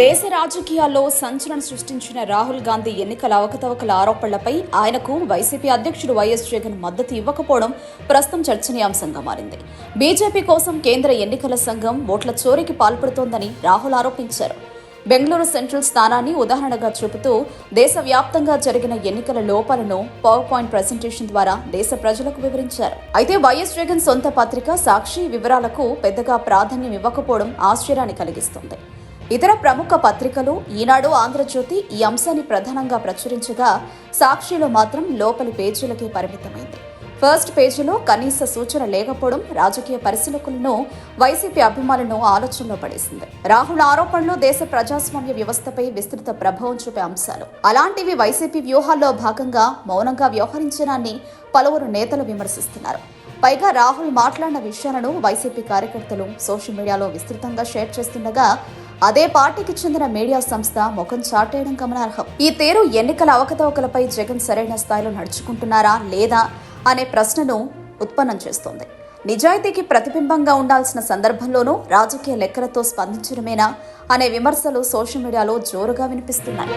దేశ రాజకీయాల్లో సంచలనం సృష్టించిన రాహుల్ గాంధీ ఎన్నికల అవకతవకల ఆరోపణలపై ఆయనకు వైసీపీ అధ్యక్షుడు వైఎస్ జగన్ మద్దతు ఇవ్వకపోవడం ప్రస్తుతం చర్చనీయాంశంగా మారింది. బీజేపీ కోసం కేంద్ర ఎన్నికల సంఘం ఓట్ల చోరీకి పాల్పడుతోందని రాహుల్ ఆరోపించారు. బెంగళూరు సెంట్రల్ స్థానాన్ని ఉదాహరణగా చూపుతూ దేశవ్యాప్తంగా జరిగిన ఎన్నికల లోపాలను పవర్ పాయింట్ ప్రజెంటేషన్ ద్వారా దేశ ప్రజలకు వివరించారు. అయితే వైఎస్ జగన్ సొంత పత్రిక సాక్షి వివరాలకు పెద్దగా ప్రాధాన్యం ఇవ్వకపోవడం ఆశ్చర్యాన్ని కలిగిస్తుంది. ఇతర ప్రముఖ పత్రికలు ఈనాడు ఆంధ్రజ్యోతి ఈ అంశాన్ని ప్రధానంగా ప్రచురించగా సాక్షిలో మాత్రం లోపలి పేజీలకే పరిమితమైంది. ఫస్ట్ పేజీలో కనీస సూచన లేకపోవడం రాజకీయ పరిశీలకులను వైసీపీ అభిమానులను ఆలోచనలో పడేసింది. రాహుల్ ఆరోపణలు దేశ ప్రజాస్వామ్య వ్యవస్థపై విస్తృత ప్రభావం చూపే అంశాలు. అలాంటివి వైసీపీ వ్యూహాల్లో భాగంగా మౌనంగా వ్యవహరించడాన్ని పలువురు నేతలు విమర్శిస్తున్నారు. పైగా రాహుల్ మాట్లాడిన విషయాలను వైసీపీ కార్యకర్తలు సోషల్ మీడియాలో విస్తృతంగా షేర్ చేస్తుండగా అదే పార్టీకి చెందిన మీడియా సంస్థ ముఖం చాటేయడం గమనార్హం. ఈ తీరు ఎన్నికల అవకతవకలపై జగన్ సరైన స్థాయిలో నడుచుకుంటున్నారా లేదా అనే ప్రశ్నను ఉత్పన్నం చేస్తోంది. నిజాయితీకి ప్రతిబింబంగా ఉండాల్సిన సందర్భంలోనూ రాజకీయ లెక్కలతో స్పందించడమేనా అనే విమర్శలు సోషల్ మీడియాలో జోరుగా వినిపిస్తున్నాయి.